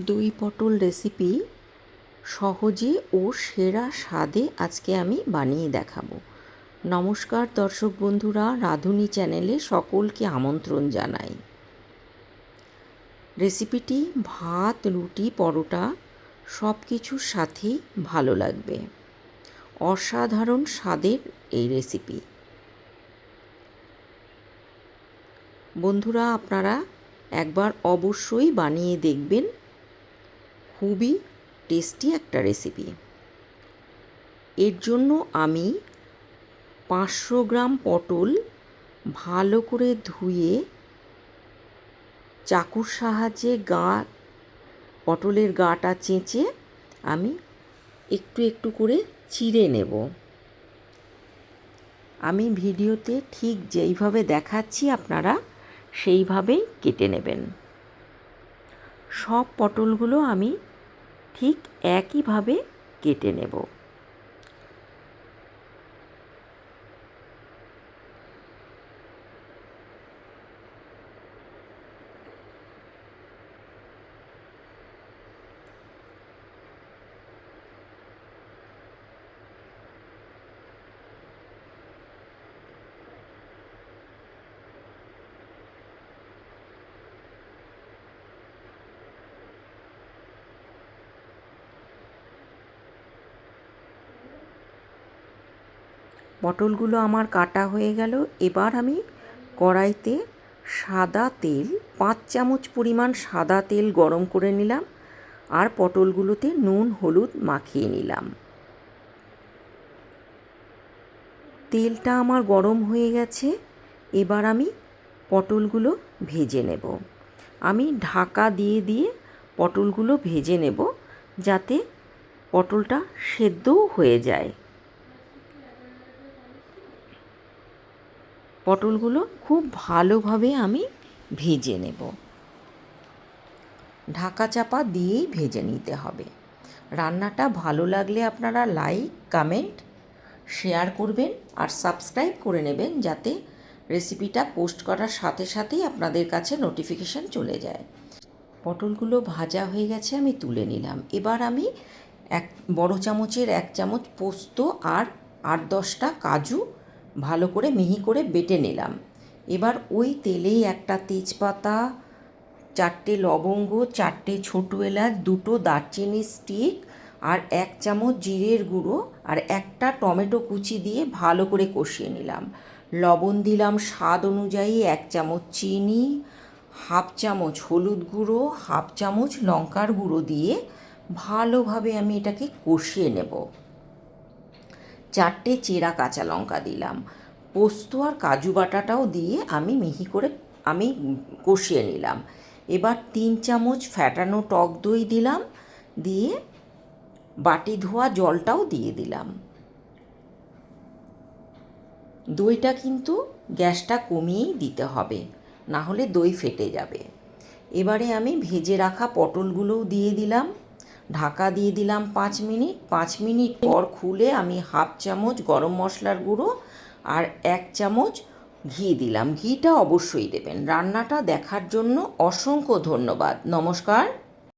দই পটল রেসিপি সহজে ও সেরা স্বাদে আজকে আমি বানিয়ে দেখাবো। নমস্কার দর্শক বন্ধুরা, রাঁধুনি চ্যানেলে সকলকে আমন্ত্রণ জানাই। রেসিপিটি ভাত, রুটি, পরোটা সব কিছুর সাথেই ভালো লাগবে। অসাধারণ স্বাদের এই রেসিপি বন্ধুরা, আপনারা একবার অবশ্যই বানিয়ে দেখবেন খুবই টেস্টি একটা রেসিপি এর জন্য আমি পাঁচশো গ্রাম পটল ভালো করে ধুয়ে চাকুর সাহায্যে গা, পটলের গাটা চেঁচে আমি একটু একটু করে চিড়ে নেব। আমি ভিডিওতে ঠিক যেইভাবে দেখাচ্ছি আপনারা সেইভাবেই কেটে নেবেন। সব পটলগুলো আমি ঠিক একইভাবে কেটে নেব। পটলগুলো আমার কাটা হয়ে গেল। এবার আমি কড়াইতে সাদা তেল, পাঁচ চামচ পরিমাণ সাদা তেল গরম করে নিলাম আর পটলগুলোতে নুন, হলুদ মাখিয়ে নিলাম। তেলটা আমার গরম হয়ে গেছে। এবার আমি পটলগুলো ভেজে নেব। আমি ঢাকা দিয়ে দিয়ে পটলগুলো ভেজে নেব যাতে পটলটা সেদ্ধও হয়ে যায়। পটলগুলো খুব ভালোভাবে আমি ভেজে নেব। ঢাকা চাপা দিয়েই ভেজে নিতে হবে। রান্নাটা ভালো লাগলে আপনারা লাইক, কমেন্ট, শেয়ার করবেন আর সাবস্ক্রাইব করে নেবেন যাতে রেসিপিটা পোস্ট করার সাথে সাথেই আপনাদের কাছে নোটিফিকেশান চলে যায়। পটলগুলো ভাজা হয়ে গেছে, আমি তুলে নিলাম। এবার আমি এক বড় চামচের এক চামচ পোস্ত আর আট দশটা কাজু ভালো করে মিহি করে বেটে নিলাম। এবার ওই তেলেই একটা তেজপাতা, চারটে লবঙ্গ, চারটে ছোটো এলাচ, দুটো দারচিনি স্টিক আর এক চামচ জিরের গুঁড়ো আর একটা টমেটো কুচি দিয়ে ভালো করে কষিয়ে নিলাম। লবণ দিলাম স্বাদ অনুযায়ী এক চামচ চিনি, হাফ চামচ হলুদ গুঁড়ো, হাফ চামচ লঙ্কার গুঁড়ো দিয়ে ভালোভাবে আমি এটাকে কষিয়ে নেব। চারটে চেরা কাঁচা লঙ্কা দিলাম। পোস্ত আর কাজু বাটাটাও দিয়ে আমি মিহি করে আমি কষিয়ে নিলাম। এবার তিন চামচ ফ্যাটানো টক দই দিলাম, দিয়ে বাটি ধোয়া জলটাও দিয়ে দিলাম। দইটা কিন্তু গ্যাসটা কমিয়েই দিতে হবে না হলে দই ফেটে যাবে। এবারে আমি ভেজে রাখা পটলগুলোও দিয়ে দিলাম। ঢাকা দিয়ে দিলাম পাঁচ মিনিট। পাঁচ মিনিট পর খুলে আমি হাফ চামচ গরম মশলার গুঁড়ো আর এক চামচ ঘি দিলাম। ঘিটা অবশ্যই দেবেন। রান্নাটা দেখার জন্য অসংখ্য ধন্যবাদ। নমস্কার।